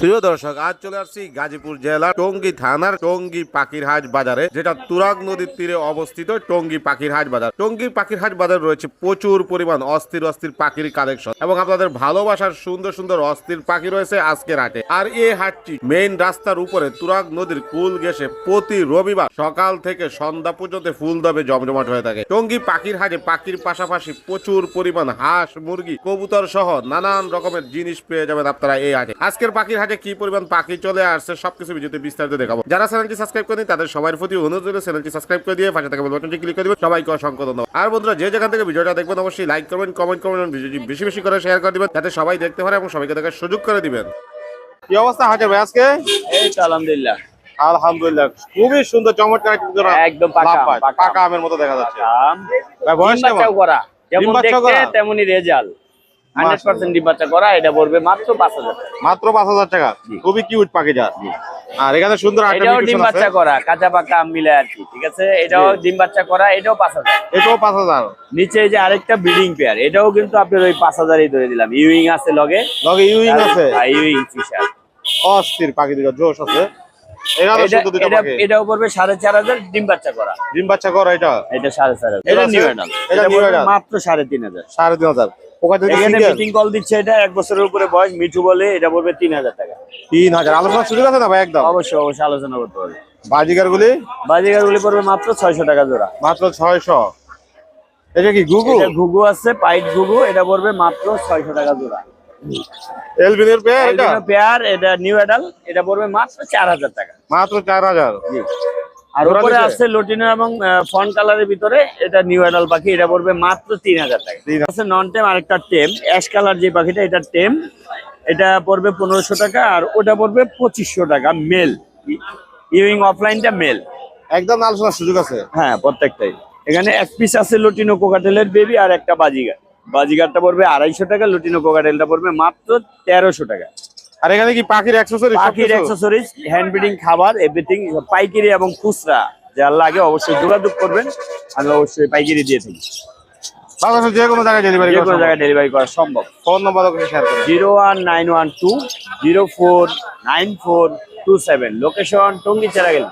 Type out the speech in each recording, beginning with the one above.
প্রিয় দর্শক, আজ চলে আসছি গাজীপুর জেলার টঙ্গী থানার টঙ্গী পাখিরহাট বাজারে, যেটা তুরাগ নদীর তীরে অবস্থিত টঙ্গী পাখিরহাট বাজার। টঙ্গী পাখিরহাট বাজার রয়েছে প্রচুর পরিমাণ অস্থির অস্থির পাখির কালেকশন এবং আপনাদের ভালোবাসার সুন্দর সুন্দর অস্থির পাখি রয়েছে আজকের হাটে। আর এই হাটটি মেইন রাস্তার উপরে তুরাগ নদীর কুল গেছে প্রতি রবিবার সকাল থেকে সন্ধ্যা পর্যন্ত ফুল দবে জমজমাট হয়ে থাকে। টঙ্গী পাখির হাটে পাখির পাশাপাশি প্রচুর পরিমাণ হাঁস, মুরগি, কবুতর সহ নানান রকমের জিনিস পেয়ে যাবেন আপনারা এই হাটে। আজকের পাখির হাটে কি পরিমাণ পাখি চলে আসছে সবকিছু ভিডিওতে বিস্তারিত দেখাবো। যারা চ্যানেলটি সাবস্ক্রাইব করেন তাদের সবার প্রতি অনুরোধ রইল চ্যানেলটি সাবস্ক্রাইব করে দিয়ে পাশে থাকা বাটনটি ক্লিক করে দিবেন। সবাইকে অসংখ্য ধন্যবাদ। আর বন্ধুরা যে যেখান থেকে ভিডিওটা দেখবেন অবশ্যই লাইক করবেন কমেন্ট করবেন এবং ভিডিওটি বেশি বেশি করে শেয়ার করে দিবেন যাতে সবাই দেখতে পারে এবং সবাইকে দেখার সুযোগ করে দিবেন। কি অবস্থা হাটে ভাই আজকে? এই তো আলহামদুলিল্লাহ। আলহামদুলিল্লাহ। খুবই সুন্দর চমৎকার একদম পাকা। পাকা। আমের মতো দেখা যাচ্ছে। ভাই বয়স কেমন? করা। যেমন দেখতে করা? রেজাল্ট। হান্ড্রেড পার্সেন্ট ডিম বাচ্চা করা এটা পড়বে মাত্র পাঁচ হাজার মাত্র পাঁচ হাজার টাকা? খুবই কিউট পাখিটা। আর এখানে সুন্দর এটাও ডিম বাচ্চা করা কাঁচা পাকা মিলে আর কি ঠিক আছে? এটাও ডিম বাচ্চা করা এটাও পাঁচ হাজার। এটাও পাঁচ হাজার। নিচে যে আরেকটা ব্রিডিং পেয়ার এটাও কিন্তু আপনার ওই পাঁচ হাজারই ধরে দিলাম। ইউইং আছে লগে। লগে ইউইং আছে? ইউইং ফিশার অস্থির পাখি দুটো জোশ আছে। এটাও পড়বে সাড়ে চার হাজার ডিম বাচ্চা করা। ডিম বাচ্চা করা এটা? এটা সাড়ে চার হাজার। এটা আছে? মাত্র সাড়ে তিন হাজার। সাড়ে তিন হাজার। এখানে মিটিং কল দিচ্ছে এটা এক বছরের উপরে বয়স মিঠু বলে এটা পড়বে তিন হাজার টাকা। তিন হাজার। আলোচনা সুযোগ আছে না ভাই একদম? অবশ্যই অবশ্যই আলোচনা করতে হবে। বাজিকার গুলি বাজিগার গুলি পড়বে মাত্র ছয়শো টাকা জোড়া। মাত্র ছয়শো। এটা কি গুগু এটা ঘুঘু আছে পাইট ঘুঘু এটা পড়বে মাত্র ছয়শো টাকা জোড়া। এলবিনের পেয়ার এটা? পেয়ার এটা নিউ অ্যাডাল এটা পড়বে মাত্র চার হাজার টাকা। মাত্র চার হাজার। আর উপরে? আছে লটিনো এবং ফন কালারের ভিতরে এটা নিউ অ্যাডাল পাখি এটা পড়বে মাত্র তিন হাজার টাকা। আছে নন টেম আরেকটা টেম অ্যাশ কালার যে পাখিটা এটা টেম এটা পড়বে পনেরোশো টাকা আর ওটা পড়বে পঁচিশশো টাকা মেল ইউইং অফলাইনটা মেল একদম আলোচনার সুযোগ আছে। হ্যাঁ প্রত্যেকটাই। এখানে এক পিস আছে লটিনো কোকাটেলের বেবি আর একটা বাজিগার। বাজিগারটা পড়বে আড়াইশো টাকা লটিনো কোকাটেলটা পড়বে মাত্র তেরোশো টাকা। আর এখানে কি পাখির অ্যাক্সেসরি পাখির অ্যাক্সেসরিজ হ্যান্ড ব্রিডিং খাবার এভরিথিং পাইকারি এবং খুচরা যার লাগে অবশ্যই যোগাযোগ করবেন আমি অবশ্যই পাইকারি দিয়ে থাকি বাংলাদেশের যে কোনো জায়গায় ডেলিভারি যে কোনো জায়গায় ডেলিভারি করা সম্ভব। ফোন নম্বর ওখানে শেয়ার করুন। Zero one nine one two zero four nine four two seven. Location Tongi Cheragel.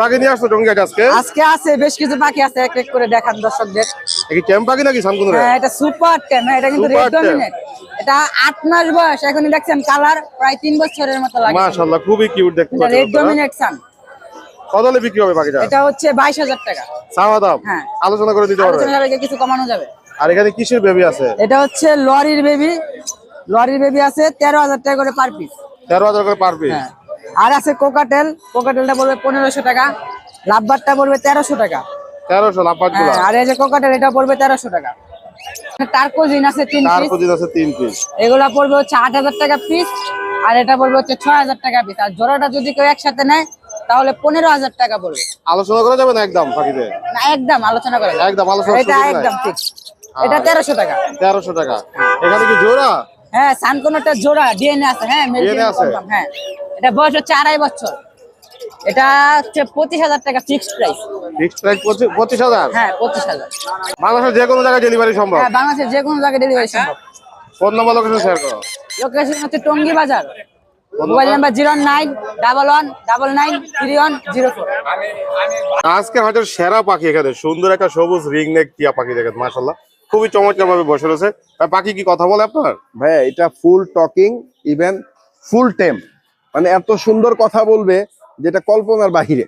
পাখি নিয়ে আসতো টঙ্গি আজকে? আজকে আছে বেশ কিছু পাখি আছে এক এক করে দেখান দর্শকদের। কি টেম পাখি নাকি সামকুন হ্যাঁ এটা সুপার টেম হ্যাঁ এটা কিন্তু রেড ডমিনেট এটা আট মাস বয়স এখনই দেখছেন কালার প্রায় তিন বছরের মতো লাগে মাশাআল্লাহ খুবই কিউট দেখতে পাচ্ছেন রেড। ডমিনেট সান কত বিক্রি হবে পাখিটা এটা হচ্ছে বাইশ হাজার টাকা। চাওয়া দাম হ্যাঁ। আলোচনা করে দিতে পারবে। আলোচনা সাপেক্ষে কিছু কমানো যাবে। আর এখানে কিসের বেবি আছে? এটা হচ্ছে লরির বেবি লরির বেবি আছে তেরো হাজার টাকা করে পার পিস তেরো হাজার করে পার পিস হ্যাঁ। আর আছে কোকাটেল কোকাটেলটা পড়বে পনেরোশো টাকা। লাভবারটা পড়বে তেরোশো টাকা। তেরোশো লাফাত হ্যাঁ আর এই যে কোকাটেল এটা পড়বে তেরোশো টাকা। টার্কোজিন আছে তিন চার পিস পঁচিশ আছে তিন পিস এগুলা পড়বে হচ্ছে আট হাজার টাকা পিস আর এটা পড়বে হচ্ছে ছয় হাজার টাকা পিস আর জোড়াটা যদি কেউ একসাথে নেয় তাহলে পনেরো হাজার টাকা পড়বে। আলোচনা করা যাবে না একদম পাখিতে না একদম আলোচনা করে একদম আলোচনা এটা একদম ফিক্স এটা তেরোশো টাকা। তেরোশো টাকা। এখানে কি জোড়া? হ্যাঁ সানকোনোটা জোড়া ডিএনএ আছে হ্যাঁ male DNA আছে? হ্যাঁ। এটা বয়স হচ্ছে আড়াই বছর। এটা হচ্ছে পঁচিশ হাজার টাকা ফিক্সড প্রাইস ফিক্সড প্রাইস পঁচিশ হাজার? হ্যাঁ পঁচিশ হাজার। বাংলাদেশের যে কোনো জায়গায় ডেলিভারি সম্ভব? হ্যাঁ বাংলাদেশের যে কোনো জায়গায় ডেলিভারি সম্ভব। ফোন নম্বর লোকেশন শেয়ার করো। লোকেশন হচ্ছে টঙ্গি বাজার। Mobile number? Zero nine double one double nine three one zero four আজকে হয়তো সেরা পাখি এখানে। সুন্দর একটা সবুজ রিং নেক টিয়া পাখি দেখেন মাশাল্লাহ খুবই চমৎকার ভাবে বসে রয়েছে। পাখি কি কথা বলে আপনার? ভাইয়া এটা ফুল টকিং ইভেন ফুল টেম মানে এত সুন্দর কথা বলবে যেটা কল্পনার বাহিরে।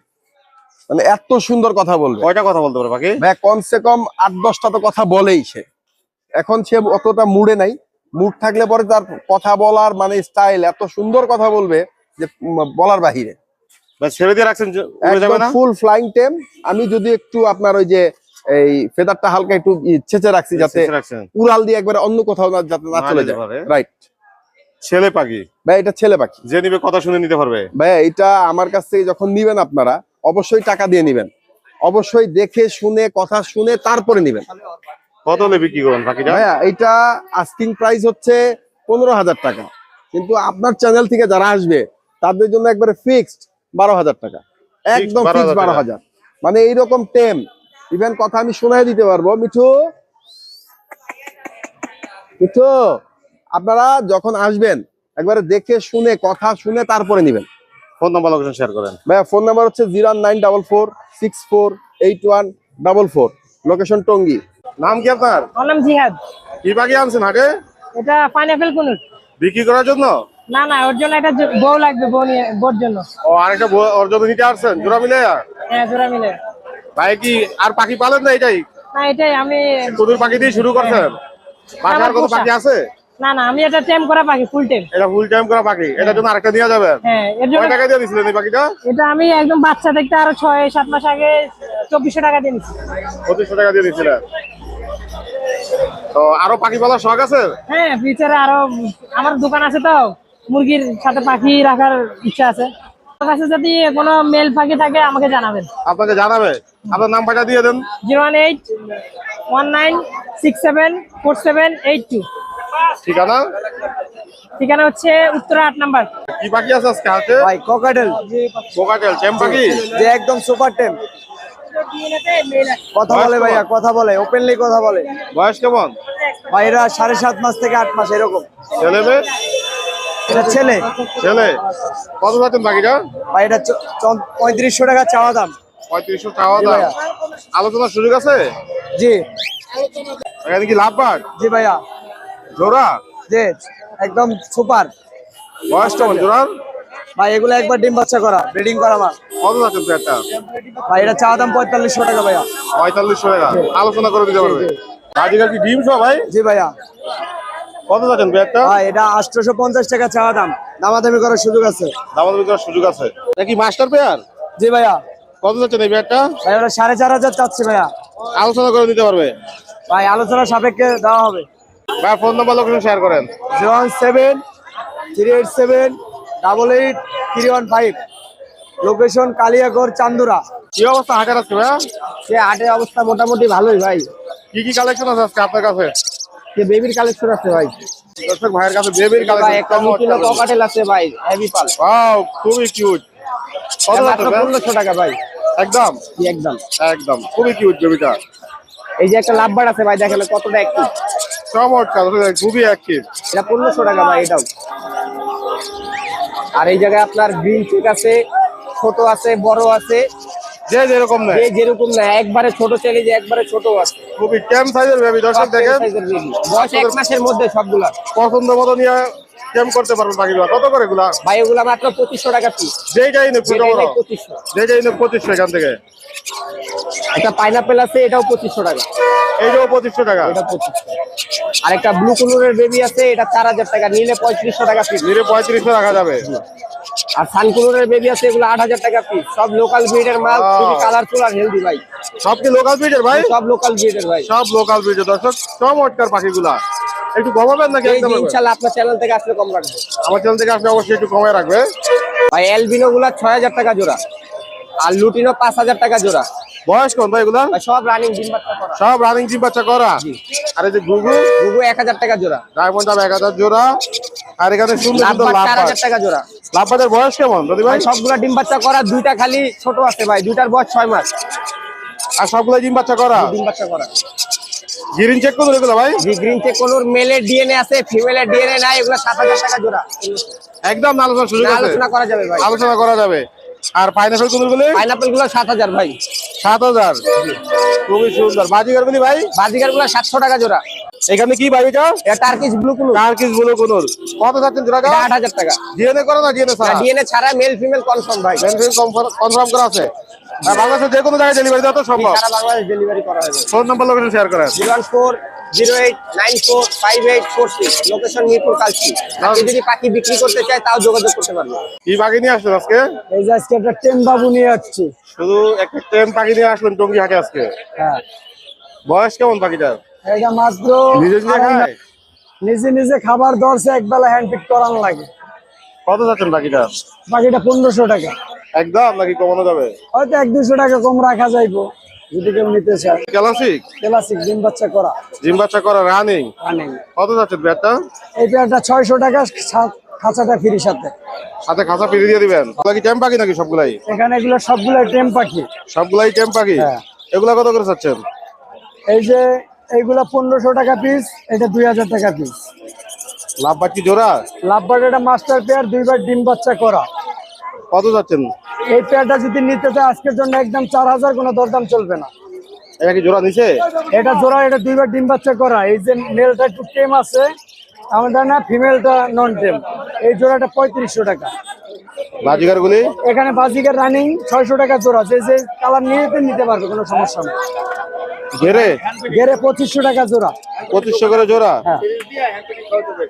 মানে এত সুন্দর কথা বলবে। কয়টা কথা বলতে পারে পাখি ভাইয়া কমসে কম আট দশটা তো কথা বলেই সে। এখন সে অতটা মুডে নাই। মুড থাকলে পরে তার কথা বলার মানে স্টাইল এত সুন্দর কথা বলবে যে বলার বাহিরে। ছেড়ে দিয়ে রাখছেন ফুল ফ্লাইং টেম আমি যদি একটু আপনার ওই যে এই ফেদারটা হালকা একটু ছেঁচে রাখছি যাতে উড়াল দিয়ে একবারে অন্য কোথাও না যাতে না চলে যায়। রাইট ছেলে পাখি? ভাই এটা ছেলে পাখি। যে নিবে কথা শুনে নিতে পারবে। ভাইয়া এটা আমার কাছ থেকে যখন নিবেন আপনারা অবশ্যই টাকা দিয়ে নিবেন। অবশ্যই দেখে শুনে কথা শুনে তারপরে নিবেন। কত হলে বিক্রি করবেন ভাইয়া এটা আস্কিং প্রাইস হচ্ছে পনেরো হাজার টাকা। কিন্তু আপনার চ্যানেল থেকে যারা আসবে তাদের জন্য একবারে ফিক্সড বারো হাজার টাকা। একদম 12,000 ফিক্সড বারো। হাজার। মানে এইরকম টেম ইভেন কথা আমি শোনাই দিতে পারব মিঠু। মিঠু আপনারা যখন আসবেন একবারে দেখে শুনে কথা শুনে তারপরে নিবেন। ফোন নাম্বার লোকেশন শেয়ার করেন। ভাইয়া ফোন নাম্বার হচ্ছে zero nine double four six four eight one double four. Location Tongi. নাম কি আপনার? আমার নাম জিহাদ। কি পাখি আনছেন হাটে? এটা পাইনাপেল কুনুর। বিক্রি করার জন্য? না না ওর জন্য একটা জ- বউ লাগবে বউ নিয়ে বোর জন্য। ও আরেকটা বউ- ওর জন্য নিতে আসছেন? জোড়া মিলে হ্যাঁ জোড়া মিলে ভাই কি আর পাখি পালেন না এটাই? না এটাই আমি কুদুর পাখি দিয়ে শুরু করছেন? আর আমার কত পাখি আছে? না না আমি এটা টেম করা পাখি ফুল টেম এটা ফুল টাইম করা পাখি। এটার জন্য আরেকটা নিয়ে যাবেন? হ্যাঁ এর জন্য টাকা দিয়ে দিছিলেন এই পাখিটা? এটা আমি একদম বাচ্চা দেখতে আরও ছয় সাত মাস আগে চব্বিশশো টাকা দিয়ে নিচ্ছি পঁচিশশো টাকা দিয়ে দিছিলেন। তো আরও পাখি পালার শখ আছে? হ্যাঁ ফিউচারে আরও আমার দোকান আছে তো মুরগির সাথে পাখি রাখার ইচ্ছা আছে। কাছে যদি কোনো মেল পাখি থাকে আমাকে জানাবেন। আপনাকে জানাবে? আপনার নাম পাঠা দিয়ে দেন। Zero one eight one nine six seven four seven eight two. ঠিকানা? ঠিকানা হচ্ছে উত্তরা আট নাম্বার। কি পাখি আছে আজকে হাতে? ভাই ককাটেল কোকাটেল টেম পাখি যে একদম সুপার টেম। কথা বলে ভাইয়া কথা বলে ওপেনলি কথা বলে। বয়স কেমন? ভাই এরা সাড়ে সাত মাস থেকে আট মাস এরকম। ছেলে মেয়ে? এটা ছেলে। ছেলে। কত যাচ্ছেন পাখিটা ভাই এটা পঁয়ত্রিশশো টাকা চাওয়া দাম। পঁয়ত্রিশশো চাওয়া দাম। আলোচনার সুযোগ আছে? জি। এখানে কি লাভ পাক জি ভাইয়া। জোড়া? জি একদম সুপার। বয়স কেমন জোড়ার? ভাই এগুলো একবার ডিম বাচ্চা করা ব্রিডিং করা মাল কত যাচ্ছেন পেয়ারটা ভাই এটা চাওয়া দাম পঁয়তাল্লিশশো টাকা ভাইয়া। পঁয়তাল্লিশশো টাকা। আলোচনা করে দিতে পারবে। বাজিকার কি ডিম সহ ভাই? জি ভাইয়া। কত যাচ্ছেন পেয়ারটা ভাই এটা আটশোশো পঞ্চাশ টাকা চাওয়া দাম। দামাদামি করার সুযোগ আছে। দামাদামি করার সুযোগ আছে। এটা কি মাস্টার পেয়ার? জি ভাইয়া। কত যাচ্ছেন এই পেয়ারটা ভাই চার হাজার চাচ্ছি ভাইয়া। আলোচনা করে দিতে পারবে। ভাই আলোচনা সাপেক্ষে দেওয়া হবে। ভাই ফোন নাম্বার লোকেশন শেয়ার করেন। Zero one seven three eight seven double eight three one five. Location Kaliagarh Chandura. কি অবস্থা হাটের আজকে ভাইয়া? সে হাটের অবস্থা মোটামুটি ভালোই ভাই। কি কি কালেকশন আছে আজকে আপনার কাছে? সে বেবির কালেকশন আছে ভাই। দর্শক ভাইয়ের কাছে বেবির ভাই একটা মুকিলো কালেকশন ককাটেল আছে ভাই হেভি পাল। ওয়াও খুবই কিউট কত মাত্র ভাই? টাকা ভাই। একদম? একদম। একদম। খুবই কিউট বেবিটা এই যে একটা লাভবার আছে ভাই দেখেন কতটা একটু চমৎকার খুবই অ্যাক্টিভ এটা পনেরোশো টাকা ভাই এটাও। আর এই জায়গায় আপনার গ্রিন চেক আছে ছোট আছে বড় আছে। যে যেরকম নেয়। যে যেরকম না একবারে ছোট চেলে যে একবারে ছোট আছে। খুবই ক্যাম সাইজের বেবি দর্শক দেখেন। বয়স এক মাসের মধ্যে সবগুলা। পছন্দ মতো নিয়ে ক্যাম করতে পারবেন বাকিগুলো। কত করে গুলা ভাই এগুলা মাত্র পঁচিশশো টাকা পিস যেইটাই বড়। পঁচিশশো। যেইটাই নেই পঁচিশশো এখান থেকে। একটা পাইনাপেল আছে এটাও পঁচিশশো টাকা। এটাও পঁচিশশো টাকা। এটা পঁচিশশো আর একটা ব্লু কালারের বেবি আছে এটা চার হাজার টাকা নিলে পঁয়ত্রিশশো টাকা পিস নিলে পঁয়ত্রিশশো টাকা যাবে। আর সানকুলোরের বেবি আছে এগুলো আট হাজার টাকা পিস সব লোকাল ব্রিডের মাল খুবই কালারফুল আর হেলদি ভাই। সব কি লোকাল ব্রিডের ভাই? সব লোকাল ব্রিডের ভাই। সব লোকাল ব্রিডের দর্শক চমৎকার পাখিগুলা। একটু কমাবেন নাকি একদম যে ইনশাল্লাহ আপনার চ্যানেল থেকে আসলে কম রাখবে। আমার চ্যানেল থেকে আসলে অবশ্যই একটু কমে রাখবে। ভাই এলবিনো গুলা ছয় হাজার টাকা জোড়া। আর লুটিনো পাঁচ হাজার টাকা জোড়া। বয়স ভাই এগুলা? সব রানিং ডিম বাচ্চা করা। সব রানিং জিম বাচ্চা করা? আর এই যে গুগু ঘুঘু এক হাজার টাকা জোড়া। ডায়মন্ড এক হাজার জোড়া। আর এখানে সুন্দর সুন্দর লাভ চার হাজার টাকা জোড়া। লাভবাদের বয়স কেমন যদি ভাই? সবগুলা ডিম বাচ্চা করা দুইটা খালি ছোট আছে ভাই দুইটার বয়স ছয় মাস। আর সবগুলো ডিম বাচ্চা করা? ডিম বাচ্চা করা। গিরিন চেক করুন এগুলো ভাই। জি গ্রিন চেক কোনোর মেলের ডিএনএ আছে ফিমেলের ডিএনএ নাই এগুলো সাত হাজার টাকা জোড়া। একদম না আলোচনার সুযোগ আছে আলোচনা করা যাবে ভাই। আলোচনা করা যাবে। আর পাইনাপেল কুমুর গুলি পাইনাপেলগুলো সাত হাজার ভাই। সাত হাজার। খুবই সুন্দর। বাজিগার গুলি ভাই? বাজিকারগুলো সাতশো টাকা জোড়া। এখানে কি ভাই এটা? টার্কিশ ব্লু কুলু টার্কিস ব্লু কুনুর। কত যাচ্ছেন জোড়াটা? আট হাজার টাকা। ডিএনএ করো না ডিএনএ ছাড়া? ডিএনএ ছাড়া মেল ফিমেল কনফার্ম ভাই। মেল ফিমেল কনফার্ম করা আছে। আর বাংলাদেশের যে কোনো জায়গায় ডেলিভারি দেওয়া তো সম্ভব। সারা বাংলাদেশ ডেলিভারি করা হবে। Phone number location share zero four zero eight nine four five eight four six location Mirpur Kalshi. আপনি যদি পাখি বিক্রি করতে চায় তাও যোগাযোগ করতে পারবে। কি পাখি নিয়ে আসলেন আজকে? এই যে আজকে একটা বাবু নিয়ে আসছি। শুধু একটা পাখি নিয়ে আসলেন টঙ্গি হাটে আজকে? হ্যাঁ। বয়স কেমন পাখিটার? এটা মাত্র নিজে নিজে খায়? নিজে নিজে খাবার দরছে একবেলা হ্যান্ড পিক করান লাগে। কত যাচ্ছেন পাখিটা? বাকিটা পনেরোশো টাকা। একদম নাকি কমানো যাবে? হয়তো এক দুশো টাকা কম রাখা যাইবো। যদি কেউ নিতে চায় ক্লাসিক? ক্লাসিক ডিম বাচ্চা করা। জিম বাচ্চা করা রানিং রানিং কত যাচ্ছেন ব্যাটটা? এই পেয়ারটা ছয়শো টাকা খাঁচাটা ফ্রি সাথে। সাথে খাঁচা ফিরে দিয়ে দিবেন? কি টেম পাখি নাকি সবগুলাই? এখানে এগুলো সবগুলো টেম পাখি। সবগুলাই টেম পাখি হ্যাঁ। এগুলা কত করে চাচ্ছেন এই যে এইগুলা পনেরোশো টাকা পিস এটা দুই হাজার টাকা পিস লাভবাট কি জোড়া? লাভবার্ড এটা মাস্টার পেয়ার দুইবার ডিম বাচ্চা করা। কত যাচ্ছেন? এই পেয়ারটা যদি নিতে চায় আজকের জন্য একদম চার হাজার কোনো দরদাম চলবে না। এটা কি জোড়া নিছে? এটা জোড়া এটা দুইবার ডিম বাচ্চা করা। এই যে মেলটা একটু টেম আছে আমাদের না ফিমেলটা নন টেম এই জোড়াটা পঁয়ত্রিশশো টাকা। বাজিগার গুলি এখানে বাজিকের রানিং ছয়শো টাকা জোড়া। যে যে কালার নিয়ে নিতে পারবে কোনো সমস্যা নেই। ঘেরে? গেরে পঁচিশশো টাকা জোড়া। পঁচিশশো করে জোড়া? হ্যাঁ।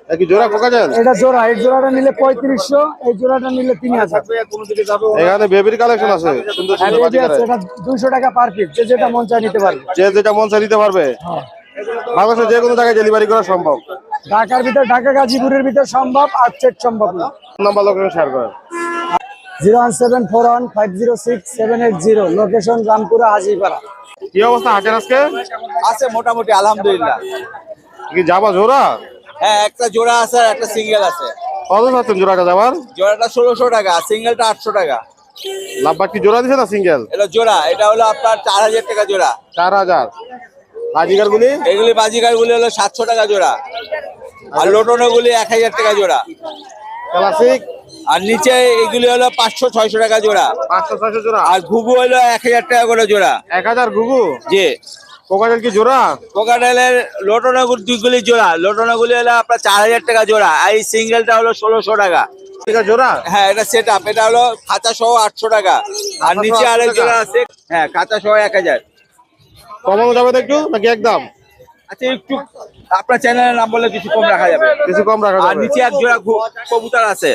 এটা কি জোড়া কোকাজেল এটা জোড়া এই জোড়াটা নিলে পঁয়ত্রিশশো এই জোড়াটা নিলে তিন হাজার। এখানে বেবির কালেকশন আছে সুন্দর সুন্দর এই যে বাজিগার আছে, এটা দুইশো টাকা পার পিস যে যেটা মন চায় নিতে পারবে। যে যেটা মন চাই দিতে পারবে। হ্যাঁ। বাংলাদেশের যে কোনো জায়গায় ডেলিভারি করা সম্ভব। ঢাকার ভিতর ঢাকা গাজীপুরের ভিতর সম্ভব আর চেক সম্ভব না। নাম্বার লোকেশন শেয়ার করেন। Zero one seven four one five zero six seven eight zero location Rampura Hajipara. কি অবস্থা হাটের আজকে? আছে মোটামুটি আলহামদুলিল্লাহ। কি যাবা জোড়া? হ্যাঁ একটা জোড়া আছে আর একটা সিঙ্গেল আছে। কত চাচ্ছেন জোড়াটা যাবার? জোড়াটা ষোলোশো টাকা সিঙ্গেলটা আটশো টাকা। কি জোড়া দিছে না সিঙ্গেল? এটা জোড়া এটা হলো আপনার চার হাজার টাকা জোড়া। চার হাজার। বাজিগার গুলি এগুলি বাজিকার গুলি হলো সাতশো টাকা জোড়া। আর লোটনো গুলি এক হাজার টাকা জোড়া। ক্লাসিক? আর নিচে এগুলি হলো পাঁচশো ছয়শো টাকা জোড়া। পাঁচশো ছয়শো জোড়া? আর ঘুঘু হলো এক হাজার টাকা করে জোড়া। এক হাজার গুগু জি। কোকাজেল কি জোড়া? কোকাটেলের লোটনো দুইগুলি জোড়া। লোটনো গুলি হলো আপনার চার হাজার টাকা জোড়া। আর এই সিঙ্গেলটা হলো ষোলোশো টাকা। জোড়া? হ্যাঁ এটা সেট আপ এটা হলো সহ আটশো টাকা। আর নিচে আরেক জোড়া আছে। হ্যাঁ সহ এক হাজার। কমানো যাবে একটু নাকি একদম? আচ্ছা একটু আপনার চ্যানেলের নাম বললে কিছু কম রাখা যাবে। কিছু কম রাখা আর নিচে এক জোড়া কবুতর আছে।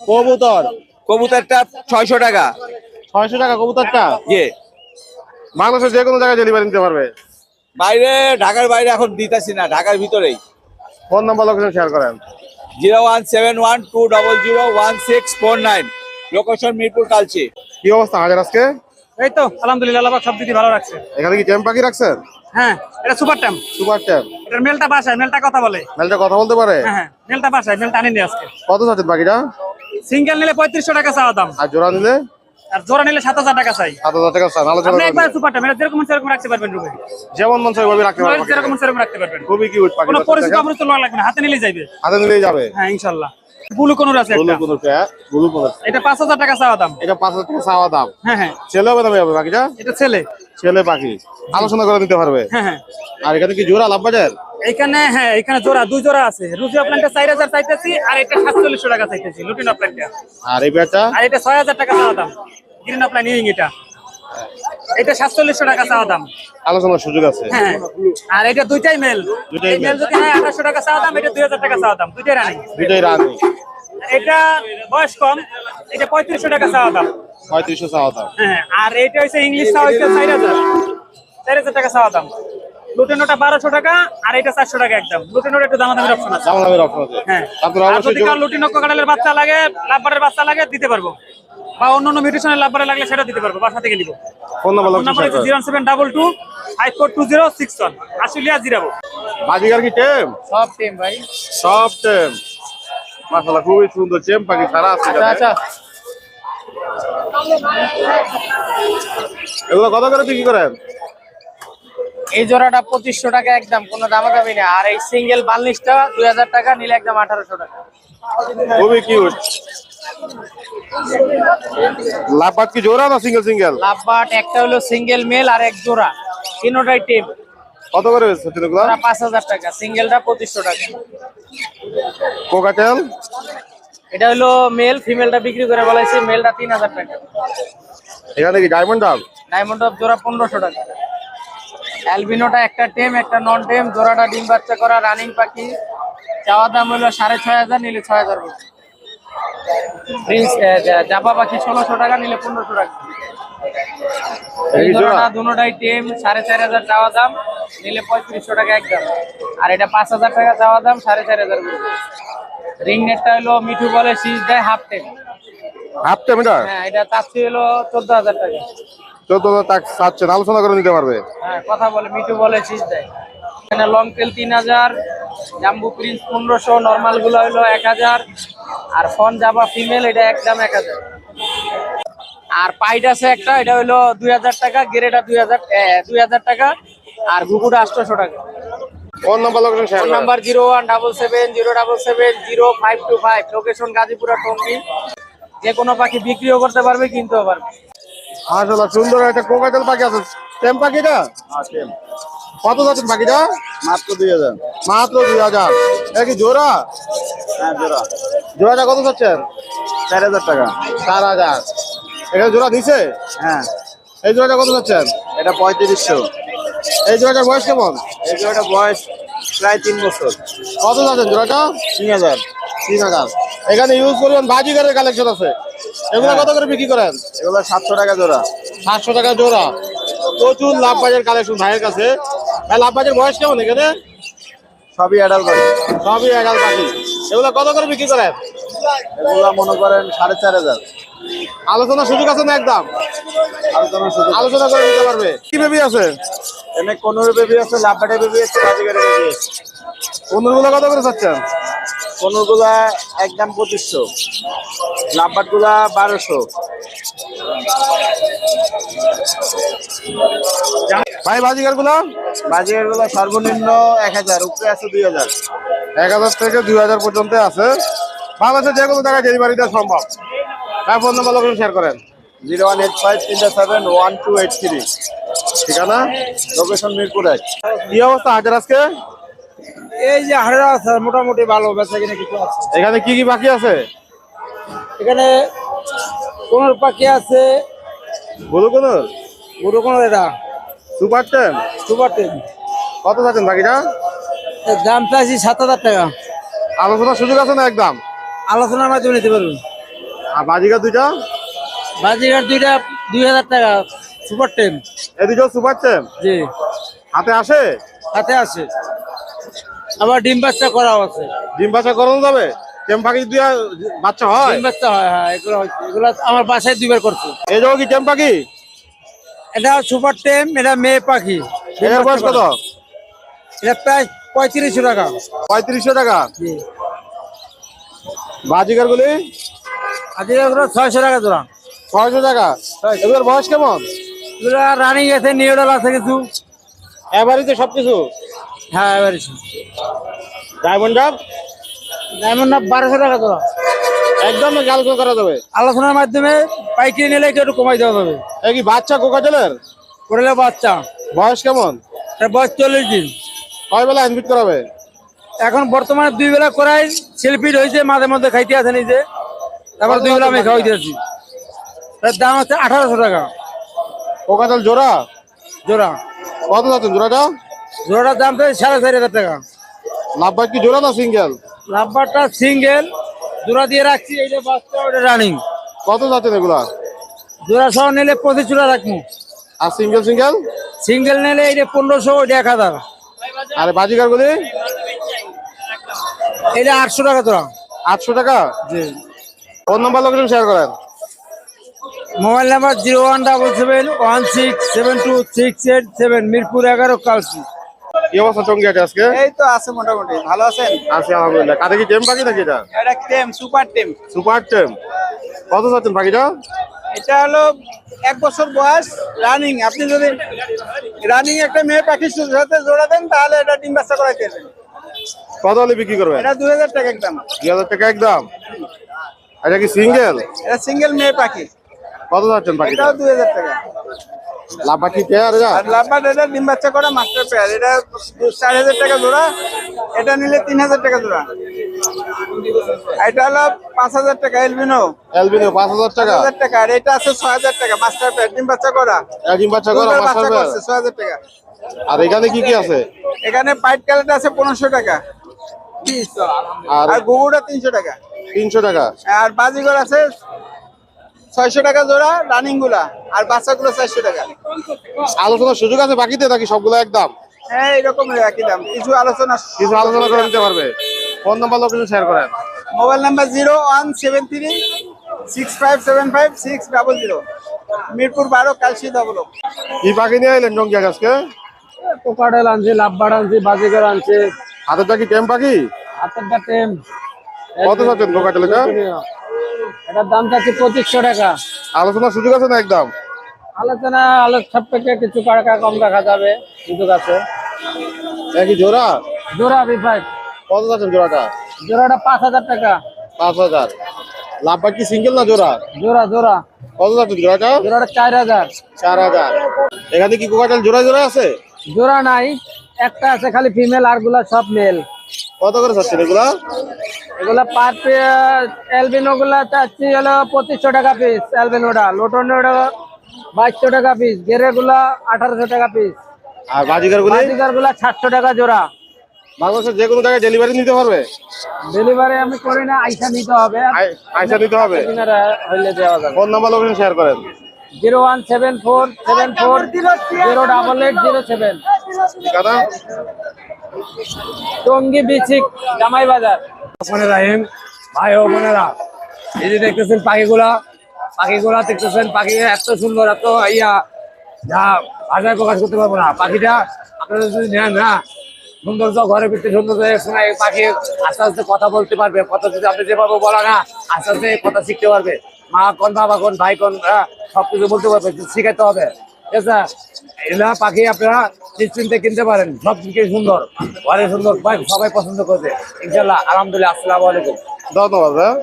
কবুতর। কবুতরটা ছয়শো টাকা। ছয়শো টাকা কবুতরটা? জি। বাংলাদেশের যে কোনো জায়গায় ডেলিভারি নিতে পারবে। বাইরে ঢাকার বাইরে এখন দিতেছি না ঢাকার ভিতরেই। ফোন নাম্বার লোকেশন শেয়ার করেন। Zero one seven one two double zero one six four nine. Location Mirpur Kalshi. কি অবস্থা হাজার আজকে? এই তো আলহামদুলিল্লাহ আল্লাহ সব দিদি ভালো রাখছে। এখানে কি টেম পাখি রাখছেন? হ্যাঁ এটা সুপার টাইম সুপার টেম এটার মেলটা বাসায় মেলটা কথা বলে। মেলটা কথা বলতে পারে? হ্যাঁ হ্যাঁ মেলটা বাসায় মেলটা আনিনি আজকে। কত চাচ্ছেন পাখিটা সিঙ্গেল নিলে পঁয়ত্রিশশো টাকা চাওয়া দাম। আর জোড়া নিলে? আর জোড়া নিলে সাত হাজার টাকা চাই। সাত হাজার টাকা চান আলোচনা আপনি একবার সুপার টাইম এটা যেরকম সেরকম রাখতে পারবেন রুবে যেমন মন চাই রাখতে পারবে যেরকম সেরকম রাখতে পারবেন। খুবই কিউট পাখি কোনো পরিচিত লোক লাগবে না হাতে নিলে যাইবে। হাতে নিলেই যাবে। হ্যাঁ বুলু কোনুর আছে গুলু গুলু এটা পাঁচ হাজার টাকা চাওয়া দাম। এটা পাঁচ হাজার টাকা চাওয়া দাম। হ্যাঁ হ্যাঁ। ছেলে হবে না এটা ছেলে। ছেলে পাখি। আলোচনা করে দিতে পারবে। হ্যাঁ হ্যাঁ। আর এখানে কি জোড়া লাভ বাজার এখানে হ্যাঁ এখানে জোড়া দুই জোড়া আছে। রুজি অফলাইনটা চার হাজার চাইতেছি আর এটা সাতচল্লিশশো টাকা চাইতেছি লুটিন অফলাইনটা আর এই পেয়ারটা আর এটা ছয় হাজার টাকা চাওয়া দাম। গ্রিন অফলাইন ইউইং এটা। এটা সাতচল্লিশশো টাকা চাওয়া দাম। আলোচনার সুযোগ আছে। হ্যাঁ আর এটা দুইটাই মেল। দুইটাই মেল যদি হয় আঠাশশো টাকা চাওয়া দাম এটা দুই হাজার টাকা চাওয়া দাম। দুইটাই রানিং। দুইটাই রানি। এটা বয়স কম এটা পঁয়ত্রিশশো টাকা চাওয়া দাম। পঁয়ত্রিশশো চাওয়া দাম। হ্যাঁ আর এটা হচ্ছে ইংলিশ চাওয়া হচ্ছে চার হাজার। চার হাজার টাকা চাওয়া দাম। লুটেনোটা বারোশো টাকা আর এটা চারশো টাকা একদম। লুটেনোটা একটু দামাদামির অপশন আছে। দাম দামের অপশন আছে। হ্যাঁ আপনারা আর যদি কারও লুটিনো কাটালের বাচ্চা লাগে লাভবারের বাচ্চা লাগে দিতে পারব। বা অন্য অন্য মিউটেশনের লাভবারে লাগলে সেটা দিতে পারব বাসা থেকে নিবো। ফোন নাম্বার হচ্ছে zero seven double two five four two zero six one. Zirabo. Baazigar কি টেম সব টিম ভাই। সব টেম মাশাআল্লাহ খুবই সুন্দর চেম পাখি সারা আছে আচ্ছা এগুলো কত করে বিক্রি করেন? এই জোড়াটা পঁচিশশো টাকা একদম কোনো দামা দামি না আর এই সিঙ্গেল বাল্লিশটা দুই হাজার টাকা নিলে একদম আঠারোশো টাকা। খুবই কিউট লাপাত কি জোড়া না সিঙ্গেল সিঙ্গেল? লাভবাট একটা হলো সিঙ্গেল মেল আর এক জোড়া। তিনোটাই টিম কত করে ওরা পাঁচ হাজার টাকা। সিঙ্গেলটা পঁচিশশো টাকা। কোকাটেল? এটা হলো মেল ফিমেলটা বিক্রি করে বলাইছে মেলটা তিন হাজার টাকা। এখানে কি ডায়মন্ড ডাব ডায়মন্ড অফ জোড়া পনেরোশো টাকা। অ্যালবিনোটা একটা টেম একটা নন টেম জোড়াটা ডিম বাচ্চা করা রানিং পাখি। চাওয়া দাম হলো সাড়ে ছয় হাজার নিলে ছয় হাজার জাপা পাখি ষোলোশো টাকা নিলে পনেরোশো টাকা। দুটাই টেম সাড়ে চার হাজার চাওয়া দাম নিলে পঁয়ত্রিশশো টাকা একদম। আর এটা পাঁচ হাজার টাকা চাওয়া দাম সাড়ে চার হাজার রিং নেটটা হলো মিঠু বলে শীষ দেয় হাফ টেম হাফ টেম এটা? হ্যাঁ এটা চাচ্ছি হলো চোদ্দ হাজার টাকা। চোদ্দ হাজার টাকা চাচ্ছেন আলোচনা করে নিতে পারবে। হ্যাঁ কথা বলে মিঠু বলে শীষ দেয় এখানে লং টেল তিন হাজার জাম্বু প্রিন্স পনেরোশো নর্মালগুলো হলো এক হাজার আর ফন জাবা ফিমেল এটা একদম এক হাজার। আর পাইট আছে একটা এটা হলো দুই হাজার টাকা গেরেটা দুই হাজার দুই হাজার টাকা আর ঘুঘুটা আটশোশো টাকা। Phone number location phone number zero one double seven zero double seven zero five two five location Gazipura Tongi. যে কোনো পাখি বিক্রিও করতে পারবে কিনতেও পারবে। আসলে সুন্দর একটা কোকাটেল পাখি আছে। টেম পাখিটা? কত যাচ্ছেন পাখিটা? মাত্র দুই হাজার। মাত্র দুই হাজার। এটা কি জোড়া? হ্যাঁ জোড়া। জোড়াটা কত যাচ্ছেন চার হাজার টাকা। চার হাজার। এখানে জোড়া দিছে? হ্যাঁ। এই জোড়াটা কত যাচ্ছেন? এটা পঁয়ত্রিশশো। এই জোড়াটার বয়স কেমন? এই জোড়াটা বয়স প্রায় তিন বছর। কত যাচ্ছেন জোড়াটা? তিন হাজার। তিন হাজার। এখানে ইউজ করবেন বাজিগারের কালেকশন আছে। এগুলো কত করে বিক্রি করেন? এগুলো সাতশো টাকা জোড়া। সাতশো টাকা জোড়া। প্রচুর লাভ বাজার কালেকশন ভাইয়ের কাছে। ভাই লাভ বাজার বয়স কেমন এখানে? সবই অ্যাডাল করে সবই এগাল পাখি এগুলো কত করে বিক্রি করেন? এগুলো মনে করেন সাড়ে চার হাজার। আলোচনার সুযোগ আছে না একদম? আলোচনা করে নিতে পারবে। কি বেবি আছে? এনে কোনোর বেবি আছে লাভবাটে বেবি আছে বাজিগারের বেবি। আছে কত করে চাচ্ছেন? কোনোগুলা একদম পঁচিশশো। লাভবাটগুলা বারোশো। ভাই বাজিগারগুলো বাজিগারগুলা সর্বনিম্ন এক হাজার উপরে আছে দুই হাজার। এক হাজার থেকে দুই হাজার পর্যন্ত আছে। বাংলাদেশে যে কোনো জায়গায় ডেলিভারি দেওয়া সম্ভব। তাই ফোন নাম্বার লোকেশন শেয়ার করেন। জিরো ওয়ান এইট ফাইভ তিনটা seven one two eight three. ঠিকানা? লোকেশন মিরপুর এক। কি অবস্থা হাজার আজকে? এই যে হাড়া আছে মোটামুটি ভালো বেচা কিনে কিছু আছে। এখানে কি কি বাকি আছে? এখানে কোনোর পাখি আছে। বলো কোন গরু কোনোর এটা। Super ten? Super ten. কত চাচ্ছেন বাকিটা? দাম চাইছি সাত হাজার টাকা। আলোচনার সুযোগ আছে না একদম? আলোচনার মাধ্যমে নিতে পারবেন। আর বাজিগার দুইটা? বাজিঘাট দুইটা দুই হাজার টাকা সুপার টেন এই দুটো সুপার টেন জি। হাতে আসে? হাতে আছে আবার ডিম বাচ্চা করাও আছে। ডিম বাচ্চা করানো যাবে? টেম পাখি দিয়া বাচ্চা হয়? ডিম বাচ্চা হয় হ্যাঁ এগুলো এগুলো আমার বাসায় দুইবার করছে। এই যাব কি টেম পাখি? এটা সুপার টেম এটা মেয়ে পাখি। এর বয়স কত? এটা প্রায় পঁয়ত্রিশশো টাকা। পঁয়ত্রিশশো টাকা? জি। বাজিগার গুলি ছয়শো টাকা জোড়া। ছয়শো টাকা। এগুলোর বয়স কেমন? এগুলো রানিং আছে নিউডাল আছে কিছু। এভারেজে সবকিছু? হ্যাঁ এবার ডায়মন্ড ডাব ডায়মন্ড না বারোশো টাকা জোড়া। একদম আলোচনা করা যাবে। আলোচনার মাধ্যমে পাইকারি নিলে একটু কমাই দেওয়া যাবে। কি বাচ্চা কোকাটেলের? করলে বাচ্চা। বয়স কেমন? বয়স চল্লিশ দিন। কয় বেলা ইনভিট করাবে? এখন বর্তমানে দুই বেলা করাই সেলফিট হয়েছে মাঝে মধ্যে খাইতে আছে নিজে। তারপর দুই বেলা আমি খাওয়াইতে আছি তার দাম হচ্ছে আঠারোশো টাকা। কোকাটেল জোড়া? জোড়া। কত যাচ্ছেন জোড়াটা? জোড়াটার দাম তো সাড়ে চারি হাজার টাকা। লাভবার কি জোড়া না সিঙ্গেল? লাভবারটা সিঙ্গেল। জোড়া দিয়ে রাখছি এই যে বাচ্চা ওটা রানিং কত যাচ্ছেন এগুলা? জোড়া সহ নিলে পঁচিশ জোড়া রাখব। আর সিঙ্গেল সিঙ্গেল? সিঙ্গেল নিলে এই যে পনেরোশো ওইটা এক হাজার। আর বাজিগার গুলি? এটা আটশো টাকা জোড়া। আটশো টাকা? জি। ফোন নাম্বার লোকেশন শেয়ার করেন। Mobile number zero one double seven one six seven two six eight seven Mirpur এগারো কালসি। কি অবস্থা টঙ্গি আছে আজকে? এই তো আছে মোটামুটি। ভালো আছেন? আছি আলহামদুলিল্লাহ। কাতে কি টেম পাখি নাকি এটা? এটা টেম সুপার টেম। সুপার টেম। কত পাখিটা? এটা হলো এক বছর বয়স রানিং। আপনি যদি রানিং একটা মেয়ে পাখির সাথে জোড়া দেন তাহলে এটা ডিম বাচ্চা করাইতে দেবেন কত হলে বিক্রি করবেন? এটা দুই হাজার টাকা একদম। দুই হাজার টাকা একদম? এটা কি সিঙ্গেল? এটা সিঙ্গেল মেয়ে পাখি। কত যাচ্ছেন এটাও দুই হাজার টাকা। লাভ পাখি পেয়ার যা আর লাভবাট এটা ডিম বাচ্চা করা মাস্টার পেয়ার। এটা চার হাজার টাকা জোড়া। এটা নিলে তিন হাজার টাকা জোড়া। এটা হলো পাঁচ হাজার টাকা এলবিনো। এলবিনো পাঁচ হাজার টাকা? হাজার টাকা। আর এটা আছে ছয় হাজার টাকা মাস্টার পেয়ার ডিম বাচ্চা করা। ডিম বাচ্চা করো মাস্টার পেয়ার। করছে ছয় হাজার টাকা। আর এখানে কি কি আছে? এখানে পাইট কালারটা আছে পনেরোশো টাকা। আর আর গুগুটা তিনশো টাকা। তিনশো টাকা। আর বাজিগর আছে ছয়শো টাকা জোড়া রানিংগুলা আর বাচ্চাগুলো চারশো টাকা। আলোচনার সুযোগ আছে বাকিতে নাকি সবগুলো একদম? হ্যাঁ এরকম একই দাম। কিছু আলোচনা কিছু আলোচনা করে নিতে পারবে। ফোন নাম্বার লোকেশন শেয়ার করেন। Mobile number zero one seven three six five seven five six double zero. Mirpur বারো কালসি ডবল কি পাখি নিয়ে এলেন টঙ্গি আজকে কোকাডেল আনছে লাভবার আনছে বাজিগার আনছে। হাতেরটা কি টেম পাখি হাতেরটা টেম। কত যাচ্ছেন কোকাটেল এটা এটার দাম চাচ্ছে পঁচিশশো টাকা। আলোচনার সুযোগ আছে না একদম? আলোচনা আলোচ সাপেক্ষে কিছু টাকা কম রাখা যাবে সুযোগ আছে। নাকি জোড়া? জোড়া বি ফাইভ কত যাচ্ছেন জোড়াটা? জোড়াটা পাঁচ হাজার টাকা। পাঁচ হাজার। লাভবাট কি সিঙ্গেল না জোড়া? জোড়া জোড়া। কত যাচ্ছেন জোড়াটা? জোড়াটা চার হাজার। চার হাজার। এখানে কি কোকাটাল জোড়া জোড়া আছে? জোড়া নাই একটা আছে খালি ফিমেল আরগুলা সব মেল কত করে চাচ্ছেন এগুলা? এগুলা পার এলবিনো গুলা চাচ্ছি হলো পঁচিশশো টাকা পিস এলবিনোটা লোটনোটা বাইশশো টাকা পিস গেরে গুলা আঠারোশো টাকা পিস আর বাজিকার গুলি? বাজিকারগুলা সাতশো টাকা জোড়া। বাংলাদেশের যে কোনো জায়গায় ডেলিভারি নিতে পারবে? ডেলিভারি আমি করি না আইসা নিতে হবে। আইসা নিতে হবে? হইলে দেওয়া যাবে। ফোন নাম্বার লোকেশন শেয়ার করেন। Zero one seven four seven four zero double eight zero seven. Tongi বিচিক জামাই বাজার। রাহিম ভাই ও বোনেরা এই যে দেখতেছেন পাখিগুলা পাখিগুলা দেখতেছেন পাখি এত সুন্দর এত ইয়া। যা ভাষায় প্রকাশ করতে পারব না। পাখিটা আপনারা যদি নেন না সৌন্দর্য ঘরের ভিতরে সৌন্দর্য শোনা পাখি আস্তে আস্তে কথা বলতে পারবে কথা যদি আপনি যেভাবে বলা না আস্তে আস্তে কথা শিখতে পারবে। মা কোন বাবা কোন ভাই কোন হ্যাঁ, সবকিছু বলতে পারবে শিখাতে হবে। ঠিক আছে? এগুলা পাখি আপনারা নিশ্চিন্তে কিনতে পারেন। সব দিকে সুন্দর। অনেক সুন্দর সবাই পছন্দ করছে ইনশাল্লাহ, আলহামদুলিল্লাহ, আসসালামু আলাইকুম। ধন্যবাদ ভাই